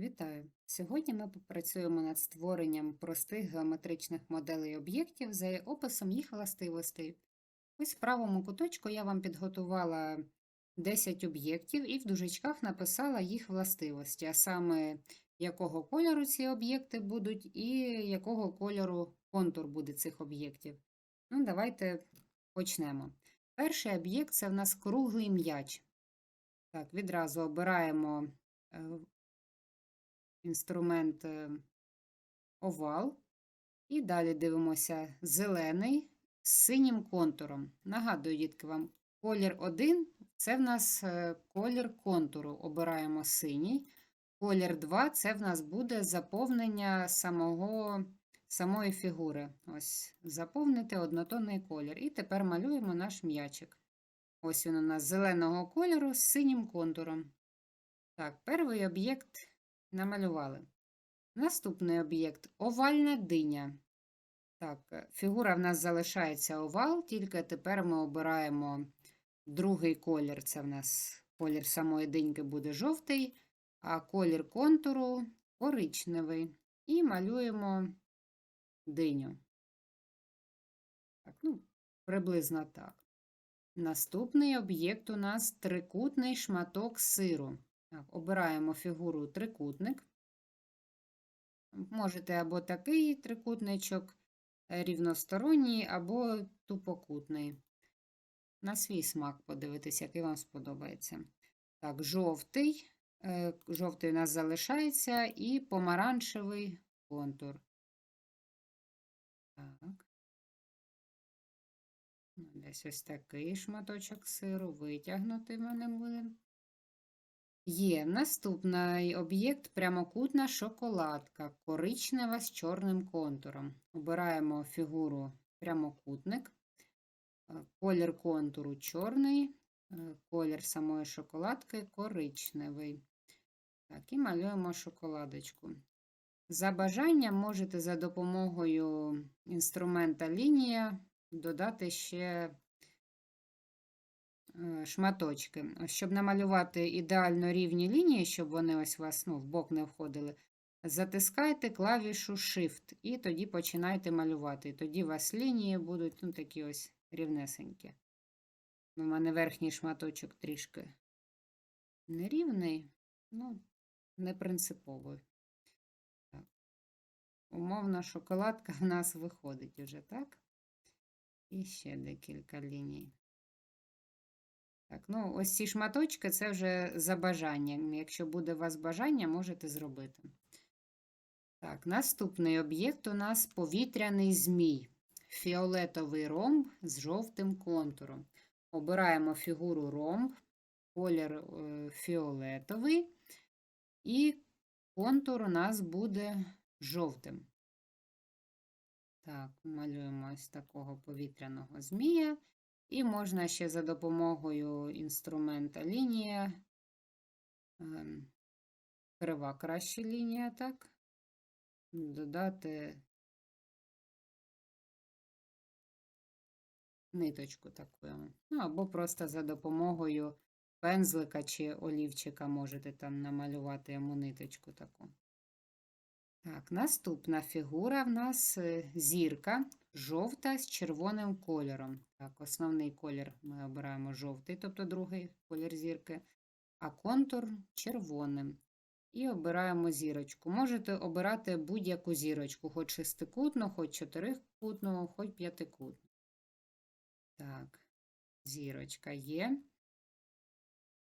Вітаю! Сьогодні ми попрацюємо над створенням простих геометричних моделей об'єктів за описом їх властивостей. Ось в правому куточку я вам підготувала 10 об'єктів і в дужечках написала їх властивості, а саме якого кольору ці об'єкти будуть і якого кольору контур буде цих об'єктів. Ну, давайте почнемо. Перший об'єкт це в нас круглий м'яч. Так, відразу обираємо е, інструмент е, овал. І далі дивимося зелений з синім контуром. Нагадую, дітки, вам колір 1 це в нас е, колір контуру. Обираємо синій. Колір 2 це в нас буде заповнення самого, самої фігури. Ось, заповнити однотонний колір. І тепер малюємо наш м'ячик. Ось він у нас зеленого кольору з синім контуром. Так, перший об'єкт намалювали. Наступний об'єкт овальна диня. Так, е, фігура в нас залишається овал, тільки тепер ми обираємо другий колір. Це в нас колір самої диньки буде жовтий, а колір контуру коричневий. І малюємо диню. Так, ну, приблизно так. Наступний об'єкт у нас трикутний шматок сиру. Так, Обираємо фігуру трикутник. Можете або такий трикутничок е, рівносторонній, або тупокутний. На свій смак подивитися, який вам сподобається. Так, жовтий. Е, жовтий у нас залишається і помаранчевий контур. Так. Десь ось такий шматочок сиру витягнути в мене буде. Є наступний об'єкт прямокутна шоколадка, коричнева з чорним контуром. Обираємо фігуру прямокутник, е, колір контуру чорний, е, колір самої шоколадки коричневий. Так, І малюємо шоколадочку. За бажанням можете за допомогою інструмента лінія додати ще шматочки. Щоб намалювати ідеально рівні лінії, щоб вони ось вас ну, в бок не входили, затискайте клавішу Shift і тоді починайте малювати. І тоді у вас лінії будуть ну, такі ось рівнесенькі. У мене верхній шматочок трішки нерівний, ну, не принциповий. Так. Шоколадка в нас виходить уже, так? І ще декілька ліній. Так, ну ось ці шматочки це вже за бажанням. Якщо буде у вас бажання, можете зробити. Так, наступний об'єкт у нас повітряний змій. Фіолетовий ромб з жовтим контуром. Обираємо фігуру ромб, колір е, фіолетовий, і контур у нас буде жовтим. Так, малюємо ось такого повітряного змія. І можна ще за допомогою інструмента лінія, ем, крива краще лінія, так, додати ниточку таку. Ну, або просто за допомогою пензлика чи олівчика можете там намалювати йому ниточку таку. Так, наступна фігура в нас е, зірка жовта з червоним кольором. Так, Основний колір ми обираємо жовтий, тобто другий колір зірки, а контур червоним. І обираємо зірочку. Можете обирати будь-яку зірочку, хоч шестикутну, хоч чотирикутну, хоч п'ятикутну. Так, зірочка є.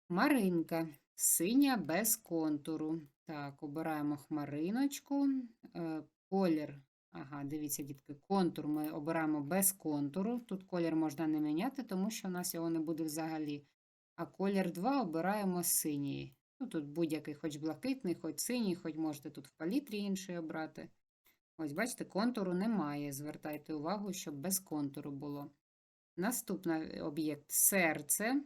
Маринка синя без контуру. Так, обираємо хмариночку, е, колір. Ага, дивіться, дітки, контур ми обираємо без контуру. Тут колір можна не міняти, тому що у нас його не буде взагалі. А колір 2 обираємо синій. Ну, Тут будь-який, хоч блакитний, хоч синій, хоч можете тут в палітрі інший обрати. Ось, бачите, контуру немає. Звертайте увагу, щоб без контуру було. Наступний об'єкт серце.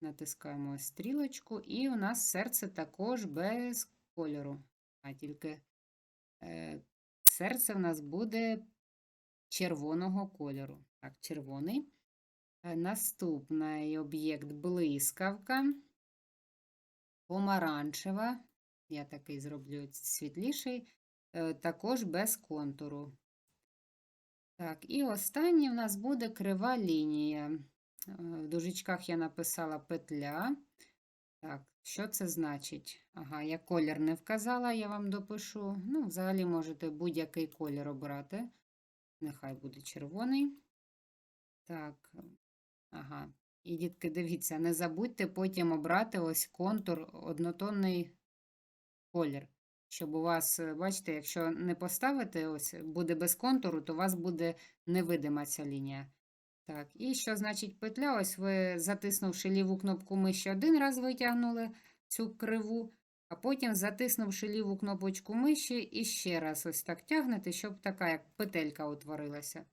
Натискаємо стрілочку, і у нас серце також без кольору. А тільки е, серце в нас буде червоного кольору. Так, червоний. Е, наступний об'єкт блискавка, помаранчева, Я такий зроблю світліший, е, також без контуру. Так, і останнє в нас буде крива лінія. Е, В дужечках я написала петля. Так, що це значить? Ага, я колір не вказала, я вам допишу. Ну, взагалі можете будь-який колір обрати. Нехай буде червоний. Так, ага. І, дітки, дивіться, не забудьте потім обрати ось контур однотонний колір. Щоб у вас, е, бачите, якщо не поставити, ось буде без контуру, то у вас буде невидима ця лінія. Так, і що значить петля? Ось ви, затиснувши ліву кнопку миші, один раз витягнули цю криву, а потім, затиснувши ліву кнопочку миші, і ще раз ось так тягнете, щоб така як петелька утворилася.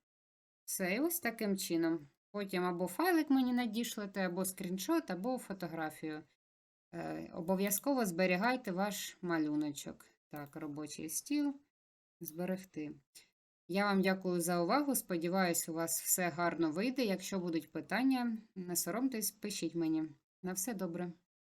Все, і ось таким чином. Потім або файлик мені надішлете, або скріншот, або фотографію. Е, обов'язково зберігайте ваш малюночок. Так, робочий стіл. Зберегти. Я вам дякую за увагу. Сподіваюсь, у вас все гарно вийде. Якщо будуть питання, не соромтесь, пишіть мені. На все добре.